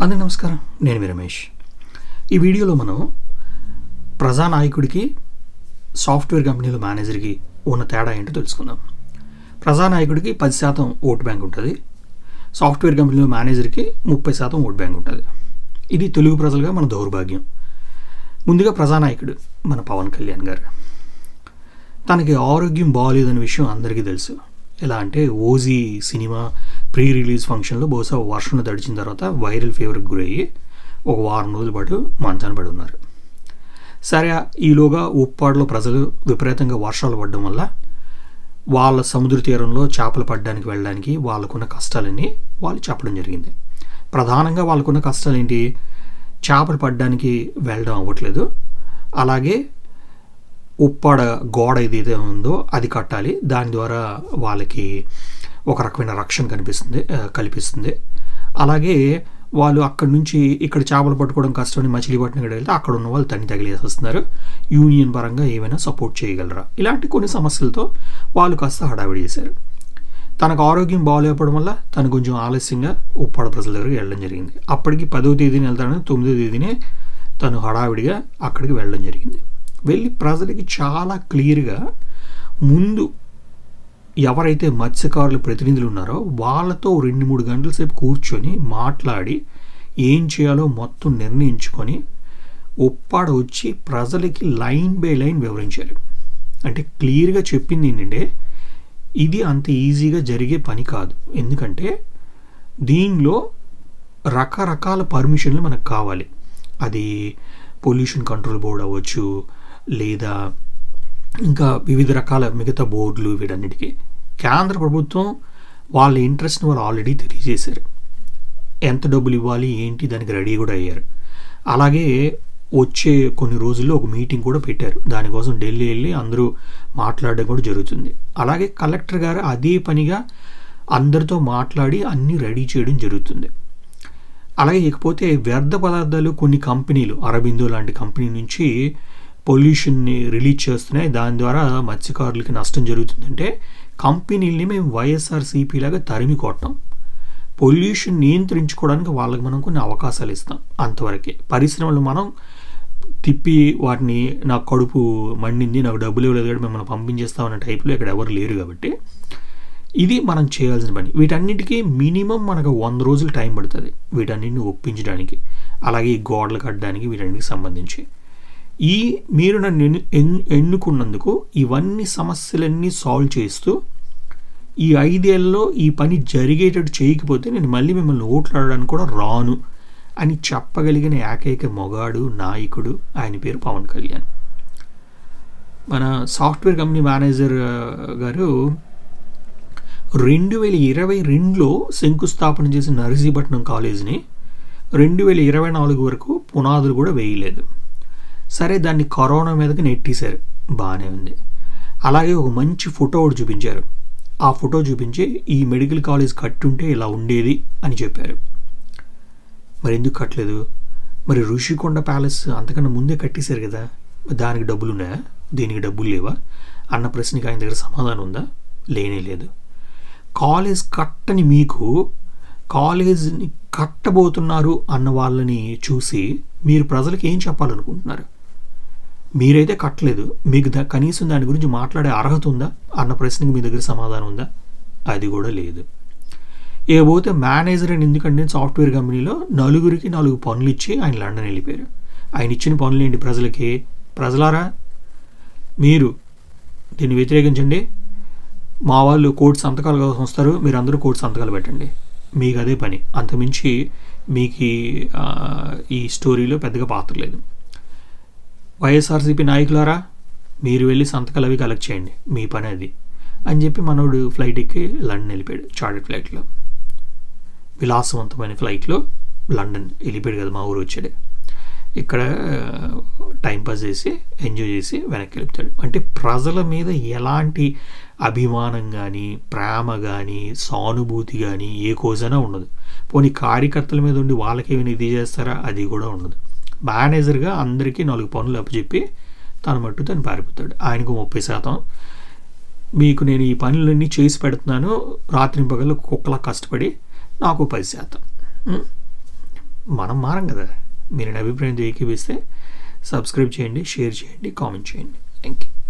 అందరి నమస్కారం. నేను మీ రమేష్. ఈ వీడియోలో మనం ప్రజానాయకుడికి సాఫ్ట్వేర్ కంపెనీల మేనేజర్కి ఉన్న తేడా ఏంటో తెలుసుకుందాం. ప్రజానాయకుడికి పది శాతం ఓట్ బ్యాంక్ ఉంటుంది. సాఫ్ట్వేర్ కంపెనీల మేనేజర్కి ముప్పై శాతం ఓట్ బ్యాంక్ ఉంటుంది. ఇది తెలుగు ప్రజలుగా మన దౌర్భాగ్యం. ముందుగా ప్రజానాయకుడు మన పవన్ కళ్యాణ్ గారు. తనకి ఆరోగ్యం బాగాలేదనే విషయం అందరికీ తెలుసు. ఎలా అంటే ఓజీ సినిమా ప్రీ రిలీజ్ ఫంక్షన్లో బహుశా వర్షం తడిచిన తర్వాత వైరల్ ఫీవర్కి గురయ్యి ఒక వారం రోజుల పాటు మంచాన పడి ఉన్నారు. సరే ఈలోగా ఉప్పాడులో ప్రజలు విపరీతంగా వర్షాలు పడడం వల్ల వాళ్ళ సముద్ర తీరంలో చేపలు పడడానికి వెళ్ళడానికి వాళ్ళకున్న కష్టాలన్నీ వాళ్ళు చెప్పడం జరిగింది. ప్రధానంగా వాళ్ళకున్న కష్టాలు ఏంటి చేపలు పడడానికి వెళ్ళడం అవ్వట్లేదు. అలాగే ఉప్పాడ గోడ ఏదైతే ఉందో అది కట్టాలి. దాని ద్వారా వాళ్ళకి ఒక రకమైన రక్షణ కనిపిస్తుంది కల్పిస్తుంది. అలాగే వాళ్ళు అక్కడి నుంచి ఇక్కడ చేపలు పట్టుకోవడం కష్టమని మచిలీపట్నం ఇక్కడ వెళ్తే అక్కడ ఉన్న వాళ్ళు తన్ని తగిలేసేస్తున్నారు యూనియన్ పరంగా ఏమైనా సపోర్ట్ చేయగలరా? ఇలాంటి కొన్ని సమస్యలతో వాళ్ళు కాస్త హడావిడి చేశారు. తనకు ఆరోగ్యం బాగాలేకపోవడం వల్ల తను కొంచెం ఆలస్యంగా ఉప్పాడ ప్రజల దగ్గరికి వెళ్ళడం జరిగింది. అప్పటికి పదో తేదీని వెళ్తానని తొమ్మిదో తేదీనే తను హడావిడిగా అక్కడికి వెళ్ళడం జరిగింది. వెళ్ళి ప్రజలకి చాలా క్లియర్గా ముందు ఎవరైతే మత్స్యకారుల ప్రతినిధులు ఉన్నారో వాళ్ళతో రెండు మూడు గంటల సేపు కూర్చొని మాట్లాడి ఏం చేయాలో మొత్తం నిర్ణయించుకొని ఒప్పాడ వచ్చి ప్రజలకి లైన్ బై లైన్ వివరించాలి. అంటే క్లియర్గా చెప్పింది ఏంటంటే ఇది అంత ఈజీగా జరిగే పని కాదు. ఎందుకంటే దీనిలో రకరకాల పర్మిషన్లు మనకు కావాలి. అది పొల్యూషన్ కంట్రోల్ బోర్డ్ అవ్వచ్చు లేదా ఇంకా వివిధ రకాల మిగతా బోర్డులు వీటన్నిటికీ. కేంద్ర ప్రభుత్వం వాళ్ళ ఇంట్రెస్ట్ని వాళ్ళు ఆల్రెడీ తెలియజేశారు. ఎంత డబ్బులు ఇవ్వాలి ఏంటి దానికి రెడీ కూడా అయ్యారు. అలాగే వచ్చే కొన్ని రోజుల్లో ఒక మీటింగ్ కూడా పెట్టారు. దానికోసం ఢిల్లీ వెళ్ళి అందరూ మాట్లాడడం కూడా జరుగుతుంది. అలాగే కలెక్టర్ గారు అదే పనిగా అందరితో మాట్లాడి అన్నీ రెడీ చేయడం జరుగుతుంది. అలాగే ఇకపోతే వ్యర్థ పదార్థాలు కొన్ని కంపెనీలు అరబిందో లాంటి కంపెనీ నుంచి పొల్యూషన్ని రిలీజ్ చేస్తున్నాయి. దాని ద్వారా మత్స్యకారులకి నష్టం జరుగుతుందంటే కంపెనీల్ని మేము వైఎస్ఆర్సీపీ లాగా తరిమి కొట్టాం. పొల్యూషన్ నియంత్రించుకోవడానికి వాళ్ళకి మనం కొన్ని అవకాశాలు ఇస్తాం అంతవరకే. పరిశ్రమలు మనం తిప్పి వాటిని నా కడుపు మండింది నాకు డబ్బులు ఇవ్వలేదు కాబట్టి మిమ్మల్ని పంపించేస్తామన్న టైప్లో ఇక్కడ ఎవరు లేరు కాబట్టి ఇది మనం చేయాల్సిన పని. వీటన్నిటికీ మినిమం మనకు వంద రోజులు టైం పడుతుంది వీటన్నిటిని ఒప్పించడానికి. అలాగే ఈ గోడలు కట్టడానికి వీటన్నిటికి సంబంధించి. ఈ మీరు నన్ను ఎన్ను ఎన్నుకున్నందుకు ఇవన్నీ సమస్యలన్నీ సాల్వ్ చేస్తూ ఈ ఐదేళ్ళలో ఈ పని జరిగేటట్టు చేయకపోతే నేను మళ్ళీ మిమ్మల్ని ఓట్లాడడానికి కూడా రాను అని చెప్పగలిగిన ఏకైక మొగాడు నాయకుడు ఆయన పేరు పవన్ కళ్యాణ్. మన సాఫ్ట్వేర్ కంపెనీ మేనేజర్ గారు రెండు వేల ఇరవై రెండులో శంకుస్థాపన చేసిన నరసీపట్నం కాలేజీని రెండు వేల ఇరవై నాలుగు వరకు పునాదులు కూడా వేయలేదు. సరే దాన్ని కరోనా మీదకి నెట్టేశారు. బాగానే ఉంది. అలాగే ఒక మంచి ఫోటో ఒకటి చూపించారు. ఆ ఫోటో చూపించి ఈ మెడికల్ కాలేజ్ కట్టుంటే ఇలా ఉండేది అని చెప్పారు. మరి ఎందుకు కట్టలేదు? మరి ఋషికొండ ప్యాలెస్ అంతకన్నా ముందే కట్టేశారు కదా. దానికి డబ్బులు ఉన్నాయా? దీనికి డబ్బులు లేవా? అన్న ప్రశ్నకి ఆయన దగ్గర సమాధానం ఉందా? లేనే లేదు. కాలేజ్ కట్టని మీకు కాలేజ్ని కట్టబోతున్నారు అన్న వాళ్ళని చూసి మీరు ప్రజలకు ఏం చెప్పాలనుకుంటున్నారు? మీరైతే కట్టలేదు మీకు దా కనీసం దాని గురించి మాట్లాడే అర్హత ఉందా? అన్న ప్రశ్నకి మీ దగ్గర సమాధానం ఉందా? అది కూడా లేదు. ఇకపోతే మేనేజర్ అని ఎందుకంటే సాఫ్ట్వేర్ కంపెనీలో నలుగురికి నాలుగు పనులు ఇచ్చి ఆయన లండన్ వెళ్ళిపోయారు. ఆయన ఇచ్చిన పనులు ఏంటి ప్రజలకి? ప్రజలారా మీరు దీన్ని వ్యతిరేకించండి. మా వాళ్ళు కోర్టు సంతకాలు కోసం వస్తారు మీరు అందరూ కోర్టు సంతకాలు పెట్టండి. మీకు అదే పని. అంతమించి మీకు ఈ స్టోరీలో పెద్దగా పాత్ర లేదు. వైఎస్ఆర్సీపీ నాయకులారా మీరు వెళ్ళి సంతకాలు అవి కలెక్ట్ చేయండి. మీ పని అది. అని చెప్పి మనోడు ఫ్లైట్ ఎక్కి లండన్ వెళ్ళిపోయాడు చార్టెడ్ ఫ్లైట్లో విలాసవంతమైన ఫ్లైట్లో లండన్ వెళ్ళిపోయాడు కదా మా ఊరు వచ్చాడు ఇక్కడ టైంపాస్ చేసి ఎంజాయ్ చేసి వెనక్కి వెళ్తాడు. అంటే ప్రజల మీద ఎలాంటి అభిమానం కానీ ప్రేమ కానీ సానుభూతి కానీ ఏ కోసైనా ఉండదు. పోనీ కార్యకర్తల మీద ఉండి వాళ్ళకి ఏమైనా ఇది చేస్తారా? అది కూడా ఉండదు. మేనేజర్గా అందరికీ నాలుగు పనులు అప్పచెప్పి తను మట్టు తను పారిపోతాడు. ఆయనకు ముప్పై శాతం. మీకు నేను ఈ పనులన్నీ చేసి పెడుతున్నాను. రాత్రి పగలు కుక్కలా కష్టపడి నాకు పది శాతం. మనం మారం కదా. మీరు నా అభిప్రాయంతో ఏకీపిస్తే సబ్స్క్రైబ్ చేయండి షేర్ చేయండి కామెంట్ చేయండి. Thank you